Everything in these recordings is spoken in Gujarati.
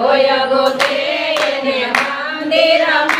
કોઈ ગોતે એને મંદિરમાં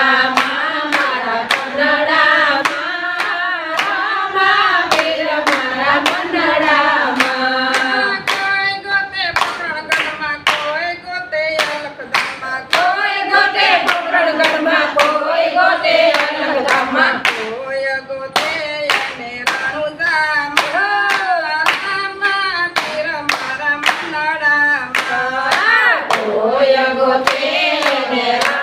કોઈ ગોતે